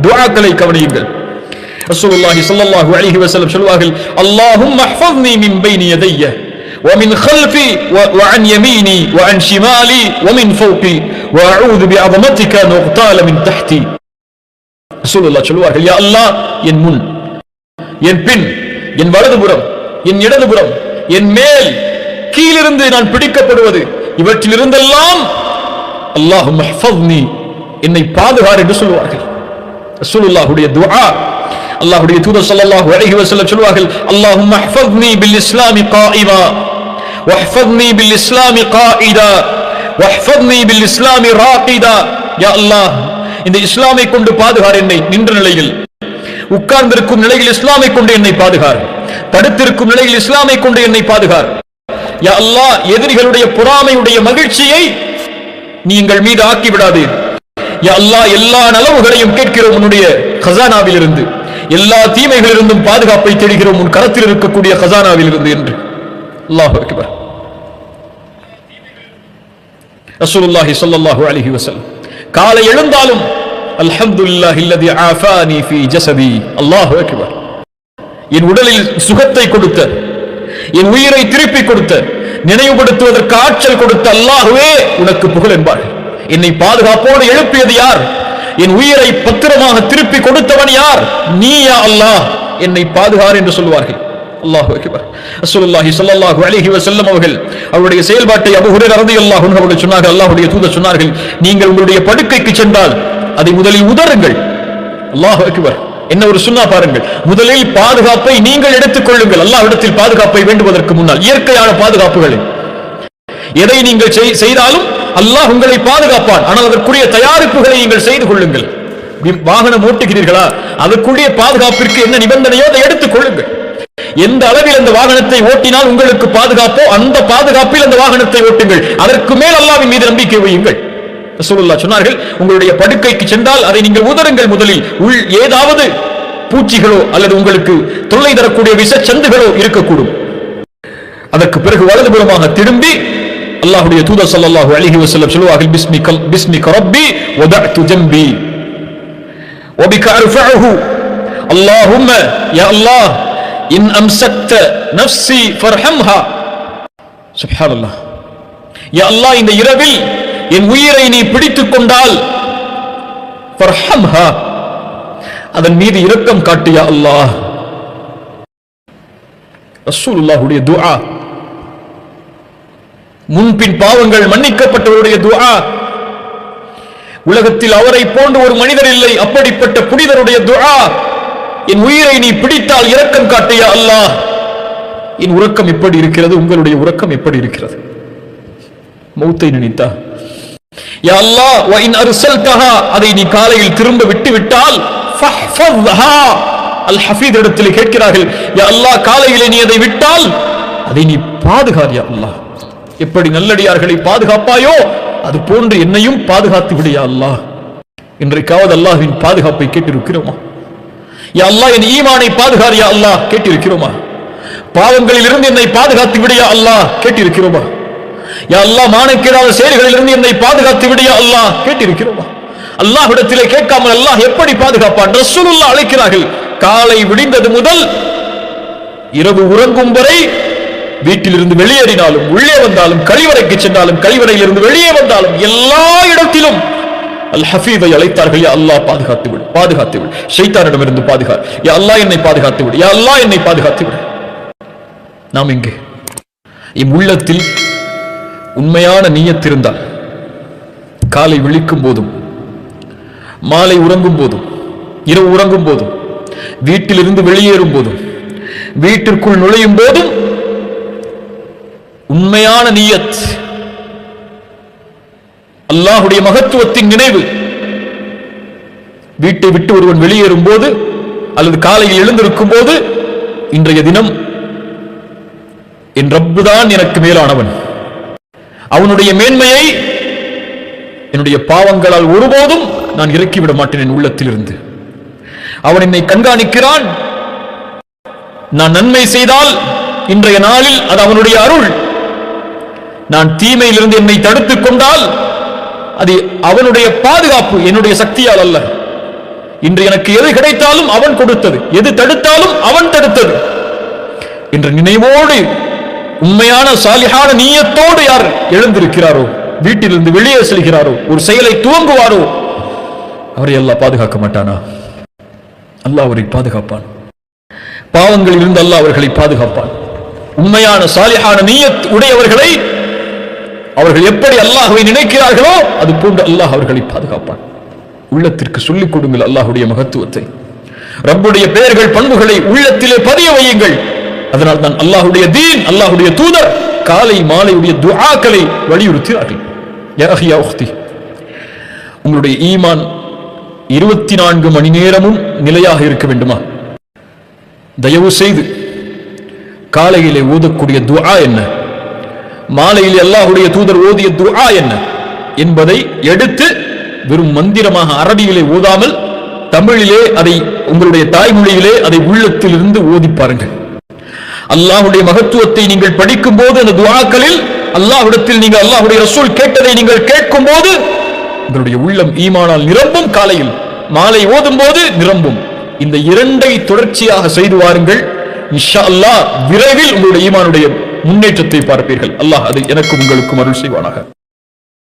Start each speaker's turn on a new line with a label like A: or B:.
A: துஆக்களை கவனியுங்கள் ரசூலுல்லாஹி ஸல்லல்லாஹு அலைஹி வஸல்லம் சொல்வார்கள் அல்லாஹும்ம احفظني من بين يدي ومن خلفي و- وعن يميني وعن شمالي ومن فوقي واعوذ بعظمتك ان اغتال من تحتي ரசூலுல்லாஹ் சொல்வார்கள் யா அல்லாஹ் என் முன் என் பின் என் வலதுபுறம் என் இடதுபுறம் என் மேல் கீழிருந்து நான் பிடிக்கப்படுவது இவற்றிலிருந்தெல்லாம் அல்லாஹும் மஹ்ஃபத்னி என்னை பாதுகார் என்று சொல்வார்கள் ரசூலுல்லாஹுடைய துஆ. அல்லாஹுடைய தூதர் ஸல்லல்லாஹு அலைஹி வஸல்லம் சொல்வார்கள் அல்லாஹும்ம ஹஃபஸ்னி பில் இஸ்லாமி காயிமா வஹ்ஃபஸ்னி பில் இஸ்லாமி காயிதா வஹ்ஃபஸ்னி பில் இஸ்லாமி ராகிதா யா அல்லாஹ் இந்த இஸ்லாமை கொண்டு பாதுகார் என்னை நின்ற நிலையில். உட்கார்ந்திருக்கும் நிலையில் இஸ்லாமை கொண்டு என்னை பாதுகார். படுத்திருக்கும் நிலையில் இஸ்லாமை கொண்டு என்னை பாதுகார். யா அல்லாஹ் எதிரிகளுடைய பொறாமையுடைய மகிழ்ச்சியை நீங்கள் மீது ஆக்கி விடாதீர் அல்லாஹ் எல்லா நலவுகளையும் கேட்கிறோம் உன்னுடைய கசானாவில் இருந்து எல்லா தீமைகளிலிருந்தும் பாதுகாப்பை தேடுகிறோம் உன் கரத்தில் இருக்கக்கூடிய கசானாவில் இருந்து என்று. அல்லாஹ் அக்பர். ரசூலுல்லாஹி ஸல்லல்லாஹு அலைஹி வஸல்லம். காலை எழுந்தாலும் அல்ஹம்துலில்லாஹி அல்லதி ஆஃபானி ஃபீ ஜஸதி அல்லாஹு அக்பர். என் உடலில் சுகத்தை கொடுத்த என் உயிரை திருப்பி கொடுத்த நினைவுபடுத்துவதற்கு ஆற்றல் கொடுத்த அல்லாஹுவே உனக்கு புகழ் என்பார் என்னை பாதுகாப்போடு எழுப்பியது யார்? என் உயிரை பத்திரமாக திருப்பி கொடுத்தவன் யார்? நீயா அல்லாஹ். என்னை பாதுகார் என்று சொல்வார்கள் அல்லாஹு அக்பர். ரசூலுல்லாஹி ஸல்லல்லாஹு அலைஹி அவருடைய செயல்பாட்டை அபூ ஹுரைரா ரலியல்லாஹு அன்ஹு அவர்கள் சொன்னார்கள். அல்லாஹ்வுடைய தூதர் சொன்னார்கள் நீங்கள் உங்களுடைய படுக்கைக்கு சென்றால் அதை முதலில் உதருங்கள் அல்லாஹ் அக்பர். என்ன ஒரு சுன்னா பாருங்கள். முதலில் பாதுகாப்பை நீங்கள் எடுத்துக் கொள்ளுங்கள். அல்லாஹ்விடத்தில் பாதுகாப்பை வேண்டுவதற்கு முன்னால் இயற்கையான பாதுகாப்புகளை. எதை நீங்கள் செய்- செய்தாலும் அல்லாஹ் உங்களை பாதுகாப்பான். ஆனால் அதற்குரிய தயாரிப்புகளை நீங்கள் செய்து கொள்ளுங்கள். வாகனம் ஓட்டுகிறீர்களா? அதற்குரிய பாதுகாப்பிற்கு என்ன நிபந்தனையோ அதை எடுத்துக் கொள்ளுங்கள். எந்த அளவில் அந்த வாகனத்தை ஓட்டினால் உங்களுக்கு பாதுகாப்போ அந்த பாதுகாப்பில் அந்த வாகனத்தை ஓட்டுங்கள். அதற்கு மேல் அல்லாவின் மீது நம்பிக்கை வையுங்கள். ரசூலுல்லா சொன்னார்கள் உங்களுடைய படுக்கைக்கு சென்றால் அதை நீங்கள் உதருங்கள் முதலில். உள் ஏதாவது பூச்சிகளோ அல்லது உங்களுக்கு தொல்லை தரக்கூடிய விஷச்சந்துகளோ இருக்கக்கூடும். அதற்கு பிறகு வலதுபுறமாக திரும்பி அல்லாஹ்வுடைய தூதர் ஸல்லல்லாஹு அலைஹி வஸல்லம் சொல்வார்கள் பிஸ்மிக பிஸ்மிக ரப்பி வதஅது ஜம்பி وبك ارفعه اللهم يا الله ان امسكت نفسي فارحمها سبحان الله யா அல்லாஹ் இந்த இரவில் என் உயிரை நீ பிடித்துக் கொண்டால் ஃபர்ஹம்ஹா அதன் மீது இரக்கம் காட்டு யா அல்லாஹ் ரசூலுல்லாஹுடைய துஆ முன்பின் பாவங்கள் மன்னிக்கப்பட்டவருடைய துஆ. உலகத்தில் அவரை போன்ற ஒரு மனிதர் இல்லை அப்படிப்பட்ட புனிதருடைய துஆ. என் உயிரை நீ பிடித்தால் இரக்கம் காட்டிய அல்லாஹ்? என் உறக்கம் எப்படி இருக்கிறது? உங்களுடைய உறக்கம் எப்படி இருக்கிறது? மௌத்தை நினைத்தா. யா அல்லாஹ் வ இன் அர்சல்தஹா. அதை நீ காலையில் திரும்ப விட்டு விட்டால் ஃபஹ்ஃபத்ஹா அல் ஹஃபீத் இடத்தில் கேட்கிறார்கள் யா அல்லாஹ் காலையில் நீ அதை விட்டால் அதை நீ பாதுகார் யா அல்லாஹ்? எப்படி நல்லடியார்களை பாதுகாப்பாயோ அது போன்று என்னையும் பாதுகாத்து விடியா அல்லாஹ். இன்றைக்காவது அல்லாஹின் பாதுகாப்பை கேட்டிருக்கிறோமா? யா அல்லாஹ் என் ஈமானை பாதுகாரியா அல்லாஹ் கேட்டிருக்கிறோமா? பாவங்களில் இருந்து என்னை பாதுகாத்து விடியா அல்லாஹ் கேட்டிருக்கிறோமா? யா அல்லாஹ் மானக்கேடாத செயல்களிலிருந்து என்னை பாதுகாத்து விடியா அல்லாஹ் கேட்டிருக்கிறோமா? அல்லாஹ்விடத்திலே கேட்காமல் அல்லாஹ் எப்படி பாதுகாப்பான்? ரசூலுல்லா அழைக்கிறார்கள் காலை விடிந்தது முதல் இரவு உறங்கும் வரை வீட்டிலிருந்து வெளியேறினாலும் உள்ளே வந்தாலும் கழிவறைக்கு சென்றாலும் கழிவறையில் இருந்து வெளியே வந்தாலும் எல்லா இடத்திலும் அல் ஹஃபீதை அழைத்தார்கள். யா அல்லாஹ் பாதுகாத்து விடு பாதுகாத்து விடு ஷைத்தானிடமிருந்து பாதுகார் யா அல்லாஹ் என்னை பாதுகாத்து விடு யா அல்லாஹ் என்னை பாதுகாத்து விடு நாம் இங்கே இம் உள்ளத்தில் உண்மையான நீயத்திருந்தால் காலை விழிக்கும் போதும் மாலை உறங்கும் போதும் இரவு உறங்கும் போதும் வீட்டிலிருந்து வெளியேறும் போதும் வீட்டிற்குள் நுழையும் போதும் உண்மையான நீயத். அல்லாஹுடைய மகத்துவத்தின் நினைவு. வீட்டை விட்டு ஒருவன் வெளியேறும் போது அல்லது காலையில் எழுந்திருக்கும் போது இன்றைய தினம் என் ரப்புதான் எனக்கு மேலானவன். அவனுடைய மேன்மையை என்னுடைய பாவங்களால் ஒருபோதும் நான் இறக்கிவிட மாட்டேன் என் உள்ளத்திலிருந்து. அவன் என்னை கண்காணிக்கிறான். நான் நன்மை செய்தால் இன்றைய நாளில் அது அவனுடைய அருள். நான் தீமையிலிருந்து என்னை தடுத்துக் கொண்டால் அது அவனுடைய பாதுகாப்பு என்னுடைய சக்தியால் அல்ல. இன்று எனக்கு எது கிடைத்தாலும் அவன் கொடுத்தது எது தடுத்தாலும் அவன் தடுத்தது. என்று நினைவோடு உண்மையான சாலிகான நீயத்தோடு யார் எழுந்திருக்கிறாரோ வீட்டிலிருந்து வெளியே செல்கிறாரோ ஒரு செயலை துவங்குவாரோ அவரை எல்லாம் பாதுகாக்க மாட்டானா? அல்லாஹ் அவரை பாதுகாப்பான். பாவங்களில் இருந்து அல்லாஹ் அவர்களை பாதுகாப்பான். உண்மையான சாலிகான நீயத் உடையவர்களை அவர்கள் எப்படி அல்லாஹ்வை நினைக்கிறார்களோ அது போன்று அல்லாஹ் அவர்களை பாதுகாப்பான். உள்ளத்திற்கு சொல்லிக் கொடுங்கள் அல்லாஹுடைய மகத்துவத்தை. ரப்புடைய பெயர்கள் பண்புகளை உள்ளத்திலே பதிய வையுங்கள். அதனால் தான் அல்லாஹுடைய தீன் அல்லாஹுடைய தூதர் காலை மாலையுடைய துஆக்களை வலியுறுத்தினார்கள். உங்களுடைய ஈமான் இருபத்தி நான்கு மணி நேரமும் நிலையாக இருக்க வேண்டுமா? தயவு செய்து காலையிலே ஓதக்கூடிய துஆ என்ன? மாலையில் அல்லாஹுடைய தூதர் ஓதிய துஆ என்ன? என்பதை எடுத்து வெறும் மந்திரமாக அரபியிலே ஓதாமல் தமிழிலே அதை உங்களுடைய தாய்மொழியிலே அதை உள்ளத்தில் இருந்து ஓதி பாருங்கள். அல்லாஹுடைய மகத்துவத்தை நீங்கள் படிக்கும் போது அந்த துவாக்களில் அல்லாஹ்விடத்தில் நீங்கள் அல்லாஹுடைய ரசூல் கேட்டதை நீங்கள் கேட்கும் போது உங்களுடைய உள்ளம் ஈமானால் நிரம்பும். காலையில் மாலை ஓதும் போது நிரம்பும். இந்த இரண்டை தொடர்ச்சியாக செய்து வாருங்கள். இன்ஷா அல்லாஹ் விரைவில் உங்களுடைய ஈமானுடைய முன்னேற்றத்தை பார்ப்பீர்கள். அல்லாஹ் அது எனக்கும் உங்களுக்கும் அருள் செய்வானாக.